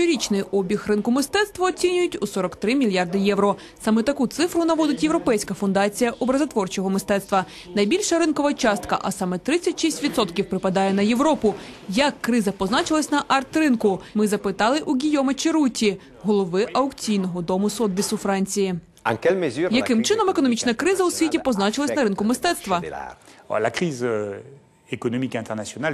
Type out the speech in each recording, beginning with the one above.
Щорічний обіг ринку мистецтва оцінюють у 43 мільярди євро. Саме таку цифру наводить Європейська фундація образотворчого мистецтва. Найбільша ринкова частка, а саме 36% припадає на Європу. Як криза позначилась на арт-ринку? Ми запитали у Гійома Черуті, голови аукційного дому Сотбісу Франції. Яким чином економічна криза у світі позначилась на ринку мистецтва?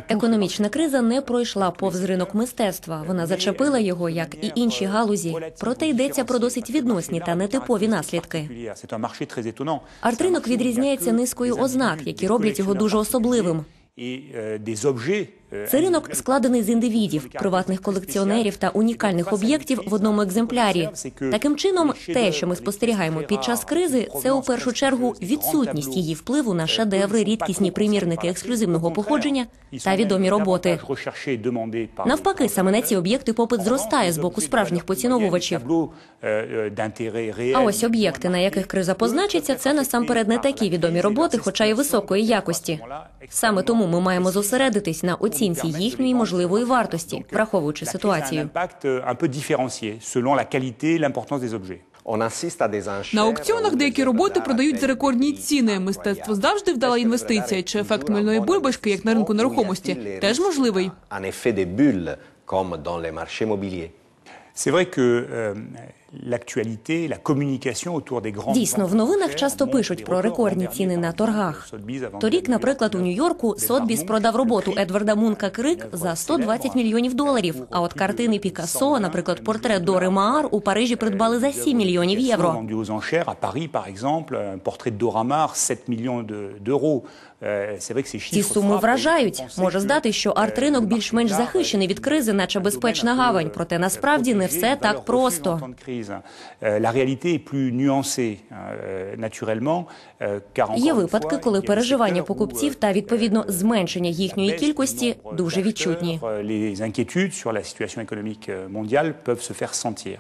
Економічна криза не пройшла повз ринок мистецтва. Вона зачепила його, як і інші галузі. Проте йдеться про досить відносні та нетипові наслідки. Арт-ринок відрізняється низкою ознак, які роблять його дуже особливим. Це ринок складений з індивідів, приватних колекціонерів та унікальних об'єктів в одному екземплярі. Таким чином, те, що ми спостерігаємо під час кризи, це у першу чергу відсутність її впливу на шедеври, рідкісні примірники ексклюзивного походження та відомі роботи. Навпаки, саме на ці об'єкти попит зростає з боку справжніх поціновувачів. А ось об'єкти, на яких криза позначиться, це насамперед не такі відомі роботи, хоча й високої якості. Саме тому ми маємо зосередитись на оцінці їхньої можливої вартості, враховуючи ситуацію. impact euh. На аукціонах деякі роботи продають за рекордні ціни. Мистецтво завжди вдала інвестиція. Чи ефект мильної бульбашки, як на ринку нерухомості, теж можливий. C'est vrai que euh, l'actualité, la communication autour des grands Дійсно, в новинах часто пишуть про рекордні ціни на торгах. Торік, наприклад, у Нью-Йорку Сотбіс продав роботу Едварда Мунка Крик за 120 мільйонів доларів. А от картини Пікассо, наприклад, портрет Дори Маар у Парижі придбали за 7 мільйонів євро. vendu aux enchères à Paris, par exemple, un portrait de Dora Maar, 7 millions de- d'euros. Euh, Ці суми вражають. Може здати, що euh, арт-ринок більш-менш захищений від кризи, наче безпечна гавань. Проте насправді не все так просто. La réalité est plus nuancée, euh, naturellement, euh, car Є випадки, коли переживання покупців euh, та відповідно euh, зменшення їхньої кількості дуже відчутні. euh, Les inquiétudes sur la situation économique euh, mondiale peuvent se faire sentir.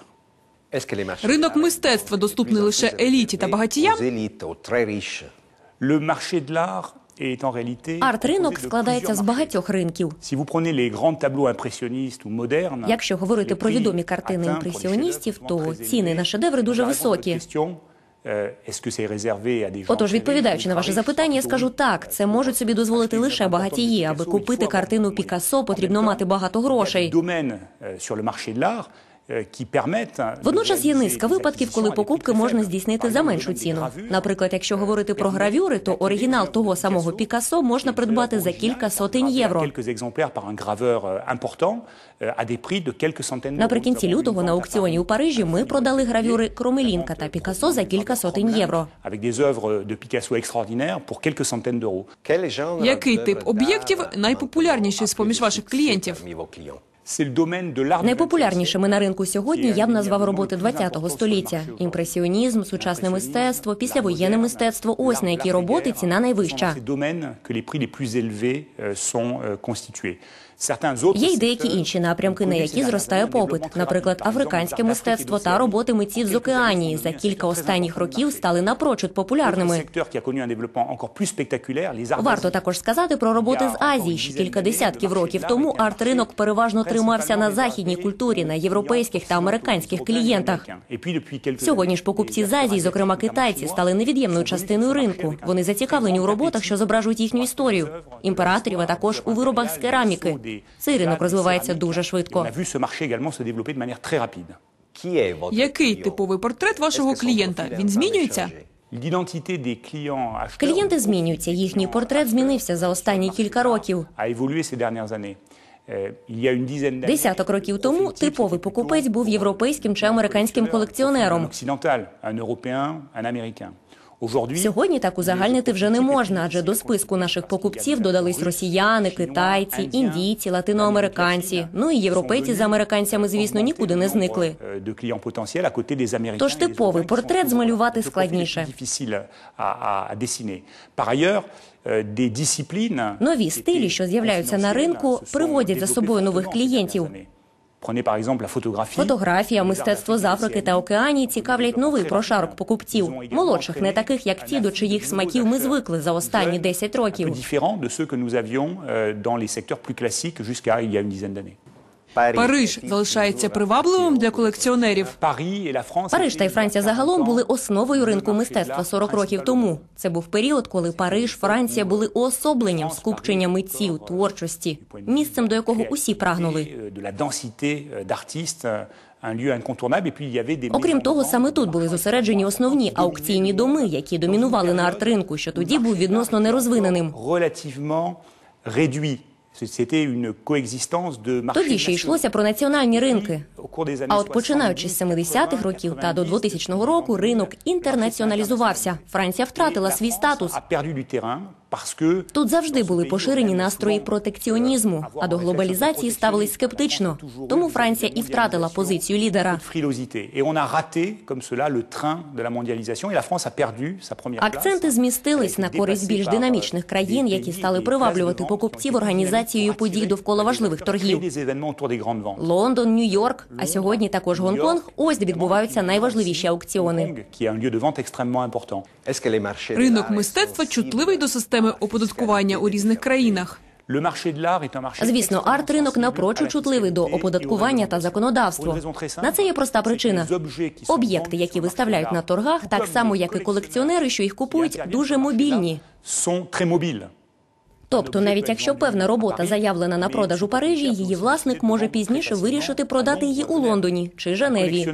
Ринок мистецтва доступний лише еліті та багатіям. Le marché de l'art Арт-ринок складається з багатьох ринків. Якщо говорити про відомі картини імпресіоністів, то ціни на шедеври дуже високі. euh, Отож, відповідаючи на ваше запитання, я скажу так: це можуть собі дозволити лише багатії. Аби купити картину Пікассо, потрібно мати багато грошей. Euh, euh, Водночас є низка випадків, коли покупки можна здійснити за меншу ціну. Наприклад, якщо euh, говорити про гравюри, то оригінал того Picasso, самого Пікассо можна придбати за кілька сотень євро. Euh, euh. Наприкінці лютого на аукціоні у Парижі ми 6 продали гравюри Кромелінка та Пікассо за кілька сотень євро. Який тип об'єктів найпопулярніший з-поміж ваших клієнтів? Найпопулярнішими на ринку сьогодні я б назвав роботи ХХ століття: імпресіонізм, сучасне мистецтво, післявоєнне мистецтво. Ось на які роботи ціна найвища. Є й деякі інші напрямки, на які зростає попит, наприклад, африканське мистецтво та роботи митців з океанії за кілька останніх років стали напрочуд популярними. Варто також сказати про роботи з Азії. Ще кілька десятків років тому арт-ринок переважно тримався на західній культурі, на європейських та американських клієнтах. Сьогодні ж покупці з Азії, зокрема китайці, стали невід'ємною частиною ринку. Вони зацікавлені у роботах, що зображують їхню історію, імператорів, а також у виробах з кераміки. Цей ринок розвивається дуже швидко. Який типовий портрет вашого клієнта? Він змінюється? Клієнти змінюються. Їхній портрет змінився за останні кілька років. Euh, Десяток років тому типовий покупець був європейським чи американським колекціонером. Сьогодні так узагальнити вже не можна, адже до списку наших покупців додались росіяни, китайці, індійці, латиноамериканці. Ну і європейці з американцями, звісно, нікуди не зникли. côté. Тож типовий портрет змалювати складніше. des disciplines Нові стилі, що з'являються на ринку, приводять за собою нових клієнтів. Фотографія, мистецтво з Африки та Океанії цікавлять новий прошарок покупців, молодших, не таких як ті, до чиїх смаків ми звикли за останні 10 un peu років. Париж залишається привабливим для колекціонерів. Париж та й Франція загалом були основою ринку мистецтва 40 років тому. Це був період, коли Париж, Франція були уособленням скупчення митців, творчості, місцем, до якого усі прагнули. y avait des Окрім того, саме тут були зосереджені основні аукційні доми, які домінували на арт-ринку, що тоді був відносно нерозвиненим. Тоді ще йшлося про національні ринки. А от починаючи з 70-х років та до 2000 року ринок інтернаціоналізувався. Франція втратила свій статус. Тут завжди були поширені настрої протекціонізму, а до глобалізації ставились скептично. Тому Франція і втратила позицію лідера. Акценти змістились на користь більш динамічних країн, які стали приваблювати покупців організацією подій довкола важливих торгів. Лондон, Нью-Йорк, а сьогодні також Гонконг. Ось де відбуваються найважливіші аукціони. Ринок мистецтва чутливий до системи оподаткування у різних країнах. Звісно, арт-ринок la чутливий до оподаткування та законодавства. На це є проста причина. Об'єкти, які виставляють на торгах, так само як і колекціонери, що їх купують, дуже мобільні. Тобто, навіть якщо певна робота заявлена на продаж у Парижі, її власник може пізніше вирішити продати її у Лондоні чи Женеві.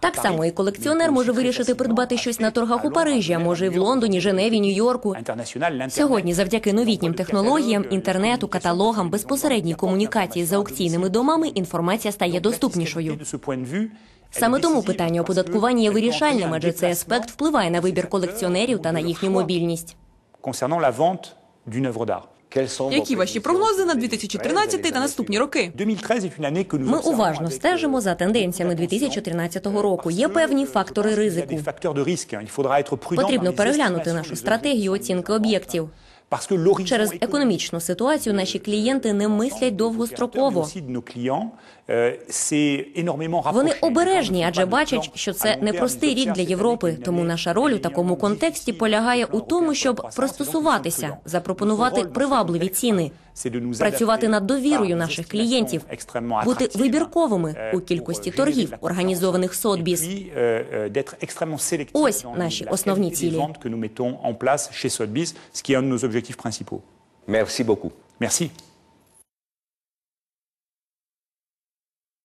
Так само і колекціонер може вирішити придбати щось на торгах у Парижі, а може і в Лондоні, Женеві, Нью-Йорку. Сьогодні, завдяки новітнім технологіям, інтернету, каталогам, безпосередній комунікації з аукційними домами, інформація стає доступнішою. De vue, Саме тому питання оподаткування є вирішальним, адже цей аспект впливає на вибір колекціонерів та на їхню мобільність. Concernant la vente d'une œuvre d'art. Які ваші прогнози на 2013 та наступні роки? 2013 est une année que Ми уважно стежимо за тенденціями 2013 року. Є певні фактори Il y a ризику. des facteurs de risque. Il faudra être prudent dans Потрібно переглянути нашу стратегію оцінки об'єктів. Parce Через економічну ситуацію наші клієнти не мислять довгостроково. C'est énormément Вони обережні, адже бачать, що це непростий рік для Європи. Тому наша роль у такому контексті полягає у тому, щоб пристосуватися, запропонувати привабливі ціни, працювати над довірою наших клієнтів, бути вибірковими у кількості торгів, організованих Сотбіс. Ось наші основні цілі. Merci beaucoup. Merci.